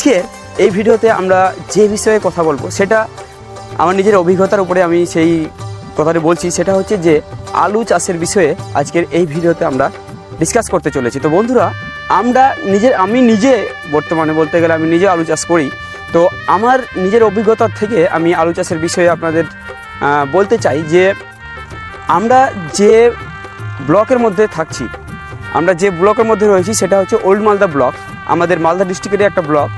আজকে এই ভিডিওতে আমরা যে বিষয়ে কথা বলব, সেটা আমার নিজের অভিজ্ঞতার উপরে আমি সেই কথাটি বলছি, সেটা হচ্ছে যে আলু চাষের বিষয়ে আজকের এই ভিডিওতে আমরা ডিসকাস করতে চলেছি। তো বন্ধুরা, আমরা নিজের, আমি নিজে বর্তমানে বলতে গেলে আমি নিজে আলু চাষ করি। তো আমার নিজের অভিজ্ঞতার থেকে আমি আলু চাষের বিষয়ে আপনাদের বলতে চাই যে আমরা যে ব্লকের মধ্যে থাকছি, আমরা যে ব্লকের মধ্যে রয়েছি, সেটা হচ্ছে ওল্ড মালদা ব্লক। আমাদের মালদা ডিস্ট্রিক্টের একটা ব্লক।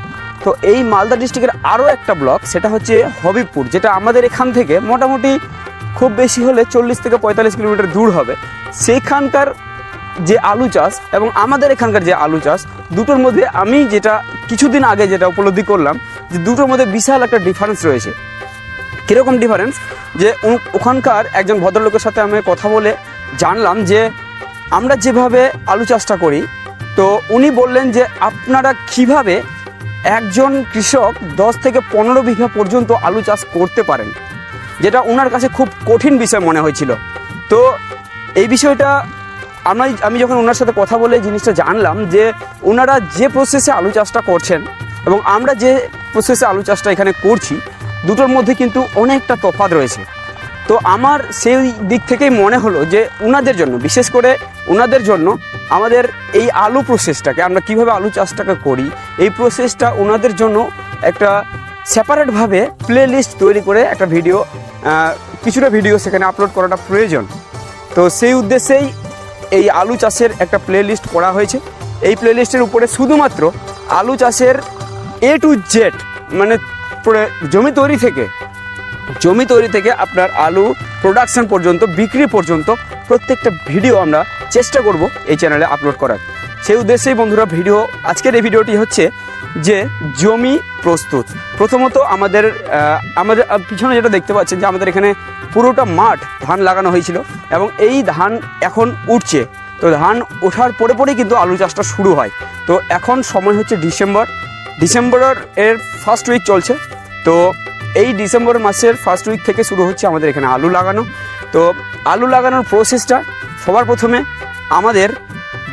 তো এই মালদা ডিস্ট্রিক্টের আরও একটা ব্লক, সেটা হচ্ছে হবিবপুর, যেটা আমাদের এখান থেকে মোটামুটি খুব বেশি হলে চল্লিশ থেকে পঁয়তাল্লিশ কিলোমিটার দূর হবে। সেইখানকার যে আলু চাষ এবং আমাদের এখানকার যে আলু চাষ, দুটোর মধ্যে আমি যেটা কিছুদিন আগে যেটা উপলব্ধি করলাম, যে দুটোর মধ্যে বিশাল একটা ডিফারেন্স রয়েছে। কীরকম ডিফারেন্স যে ওখানকার একজন ভদ্রলোকের সাথে আমি কথা বলে জানলাম যে আমরা যেভাবে আলু চাষটা করি, তো উনি বললেন যে আপনারা কীভাবে একজন কৃষক দশ থেকে পনেরো বিঘা পর্যন্ত আলু চাষ করতে পারেন, যেটা ওনার কাছে খুব কঠিন বিষয় মনে হয়েছিল। তো এই বিষয়টা আমি আমি যখন ওনার সাথে কথা বলে জিনিসটা জানলাম যে ওনারা যে প্রসেসে আলু চাষটা করছেন এবং আমরা যে প্রসেসে আলু চাষটা এখানে করছি, দুটোর মধ্যে কিন্তু অনেকটা তফাৎ রয়েছে। তো আমার সেই দিক থেকেই মনে হলো যে ওনাদের জন্য, বিশেষ করে ওনাদের জন্য আমাদের এই আলু প্রসেসটাকে আমরা কীভাবে আলু চাষটাকে করি, এই প্রসেসটা ওনাদের জন্য একটা সেপারেটভাবে প্লে লিস্ট তৈরি করে একটা ভিডিও কিছুটা ভিডিও সেখানে আপলোড করাটা প্রয়োজন। তো সেই উদ্দেশ্যেই এই আলু চাষের একটা প্লে লিস্ট করা হয়েছে। এই প্লে লিস্টের উপরে শুধুমাত্র আলু চাষের এ টু জেড মানে জমি তৈরি থেকে জমি তৈরি থেকে আপনার আলু প্রোডাকশন পর্যন্ত, বিক্রি পর্যন্ত প্রত্যেকটা ভিডিও আমরা চেষ্টা করব এই চ্যানেলে আপলোড করার। সেই উদ্দেশ্যেই বন্ধুরা, ভিডিও আজকের এই ভিডিওটি হচ্ছে যে জমি প্রস্তুত। প্রথমত আমাদের আমাদের পিছনে যেটা দেখতে পাচ্ছেন যে আমাদের এখানে পুরোটা মাঠ ধান লাগানো হয়েছিল এবং এই ধান এখন উঠছে। তো ধান ওঠার পরে পরেই কিন্তু আলু চাষটা শুরু হয়। তো এখন সময় হচ্ছে ডিসেম্বর। ডিসেম্বরের এর ফার্স্ট উইক চলছে। তো এই ডিসেম্বর মাসের ফার্স্ট উইক থেকে শুরু হচ্ছে আমাদের এখানে আলু লাগানো। তো আলু লাগানোর প্রসেসটা সবার প্রথমে আমাদের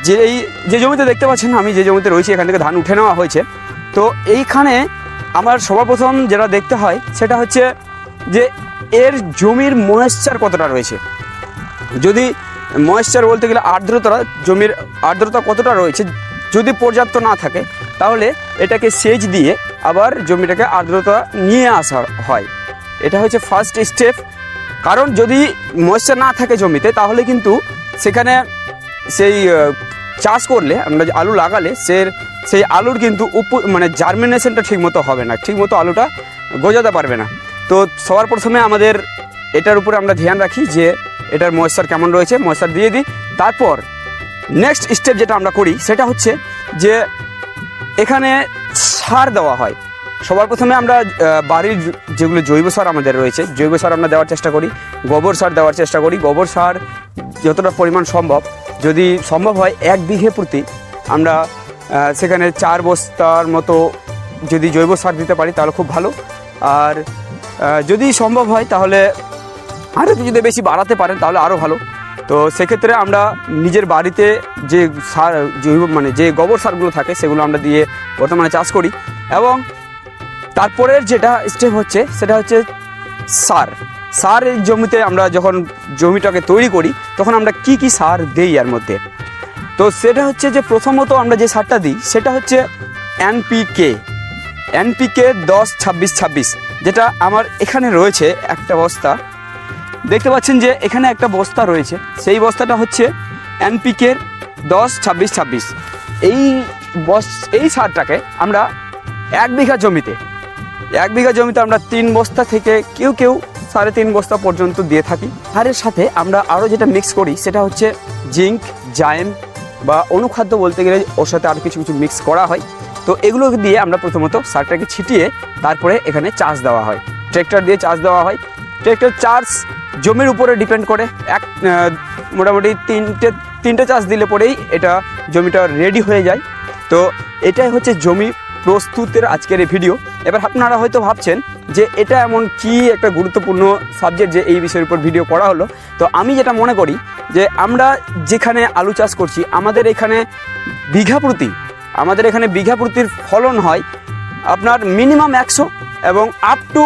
যে এই যে জমিতে দেখতে পাচ্ছেন, আমি যে জমিতে রয়েছি, এখান থেকে ধান উঠে নেওয়া হয়েছে। তো এইখানে আমার সবার প্রথম যেটা দেখতে হয়, সেটা হচ্ছে যে এর জমির ময়েশ্চার কতটা রয়েছে। যদি ময়েশ্চার বলতে গেলে আর্দ্রতা, জমির আর্দ্রতা কতটা রয়েছে, যদি পর্যাপ্ত না থাকে, তাহলে এটাকে সেচ দিয়ে আবার জমিটাকে আর্দ্রতা নিয়ে আসা হয়। এটা হচ্ছে ফার্স্ট স্টেপ কারণ যদি ময়েশ্চার না থাকে জমিতে, তাহলে কিন্তু সেখানে সেই চাষ করলে, আমরা আলু লাগালে সে সেই আলুর কিন্তু উপ মানে জার্মিনেশনটা ঠিকমতো হবে না। ঠিকমতো আলুটা গোজাতে পারবে না। তো সবার প্রথমে আমাদের এটার উপরে আমরা ধ্যান রাখি যে, এটার ময়েশ্চার কেমন রয়েছে ময়েশ্চার দিয়ে দিই। তারপর নেক্সট স্টেপ যেটা আমরা করি, সেটা হচ্ছে যে, এখানে সার দেওয়া হয়। সবার প্রথমে আমরা বাড়ির যেগুলো জৈব সার আমাদের রয়েছে, জৈব সার আমরা দেওয়ার চেষ্টা করি, গোবর সার দেওয়ার চেষ্টা করি। গোবর সার যতটা পরিমাণ সম্ভব, যদি সম্ভব হয় এক বিঘে প্রতি আমরা সেখানে চার বস্তার মতো যদি জৈব সার দিতে পারি, তাহলে খুব ভালো। আর যদি সম্ভব হয়, তাহলে আরও যদি বেশি বাড়াতে পারেন, তাহলে আরও ভালো। তো সেক্ষেত্রে আমরা নিজের বাড়িতে যে সার জৈব মানে যে গোবর সারগুলো থাকে সেগুলো আমরা দিয়ে বর্তমানে চাষ করি এবং তারপরের যেটা স্টেপ হচ্ছে সেটা হচ্ছে সার। সার জমিতে আমরা যখন জমিটাকে তৈরি করি তখন আমরা কি কি সার দেই এর মধ্যে? তো সেটা হচ্ছে যে প্রথমত আমরা যে সারটা দিই সেটা হচ্ছে এনপিকে এনপিকে দশ ছাব্বিশ ছাব্বিশ, যেটা আমার এখানে রয়েছে একটা বস্তা। দেখতে পাচ্ছেন যে এখানে একটা বস্তা রয়েছে। সেই বস্তাটা হচ্ছে এনপিকের দশ ছাব্বিশ ছাব্বিশ। এই বস, এই সারটাকে আমরা এক বিঘা জমিতে, এক বিঘা জমিতে আমরা তিন বস্তা থেকে কেউ কেউ সাড়ে তিন বস্তা পর্যন্ত দিয়ে থাকি। সারের সাথে আমরা আরও যেটা মিক্স করি সেটা হচ্ছে জিঙ্ক, জায়েম বা অনুখাদ্য বলতে গেলে ওর সাথে আরও কিছু কিছু মিক্স করা হয়। তো এগুলো দিয়ে আমরা প্রথমত সারটাকে ছিটিয়ে তারপরে এখানে চাষ দেওয়া হয়। ট্রেক্টর দিয়ে চাষ দেওয়া হয়। ট্রেক্টর চার্জ জমির উপরে ডিপেন্ড করে। এক মোটামুটি তিনটে তিনটে চাষ দিলে পরেই এটা জমিটা রেডি হয়ে যায়। তো এটাই হচ্ছে জমি প্রস্তুতের আজকের এই ভিডিও এবার আপনারা হয়তো ভাবছেন যে এটা এমন কি একটা গুরুত্বপূর্ণ সাবজেক্ট যে এই বিষয়ের উপর ভিডিও করা হলো। তো আমি যেটা মনে করি যে আমরা যেখানে আলু চাষ করছি, আমাদের এখানে বিঘা প্রতি, আমাদের এখানে বিঘা প্রতির ফলন হয় আপনার মিনিমাম একশো এবং আপ টু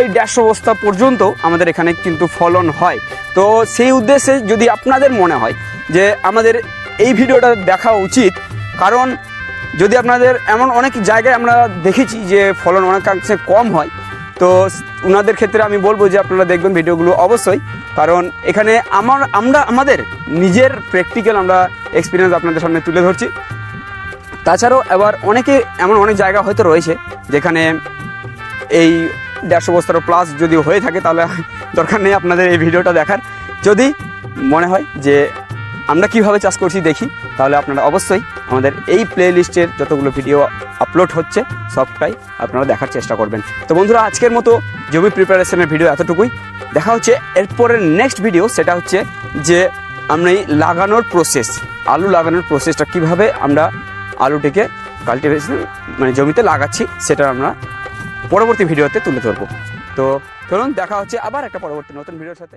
এই দেড়শো বস্তা পর্যন্ত আমাদের এখানে কিন্তু ফলন হয়। তো সেই উদ্দেশ্যে যদি আপনাদের মনে হয় যে আমাদের এই ভিডিওটা দেখা উচিত, কারণ যদি আপনাদের এমন অনেক জায়গায় আমরা দেখেছি যে ফলন অনেক অনেকাংশে কম হয়, তো ওনাদের ক্ষেত্রে আমি বলব যে আপনারা দেখবেন ভিডিওগুলো অবশ্যই। কারণ এখানে আমার, আমরা, আমাদের নিজের প্র্যাকটিক্যাল আমরা এক্সপিরিয়েন্স আপনাদের সামনে তুলে ধরছি। তাছাড়াও এবার অনেকে এমন অনেক জায়গা হয়তো রয়েছে যেখানে এই দেড়শো বস্তার প্লাস যদি হয়ে থাকে তাহলে দরকার নেই আপনাদের এই ভিডিওটা দেখার। যদি মনে হয় যে আমরা কীভাবে চাষ করছি দেখি, তাহলে আপনারা অবশ্যই আমাদের এই প্লে লিস্টের যতগুলো ভিডিও আপলোড হচ্ছে, সবটাই আপনারা দেখার চেষ্টা করবেন। তো বন্ধুরা, আজকের মতো জমি প্রিপারেশনের ভিডিও এতটুকুই। দেখা হচ্ছে এরপরের নেক্সট ভিডিও সেটা হচ্ছে যে এই লাগানোর প্রসেস আলু লাগানোর প্রসেসটা কীভাবে আমরা আলুটিকে কাল্টিভেশন মানে জমিতে লাগাচ্ছি, সেটা আমরা পরবর্তী ভিডিওতে তুলে ধরবো তো চলুন দেখা হচ্ছে আবার একটা পরবর্তী নতুন ভিডিওর সাথে।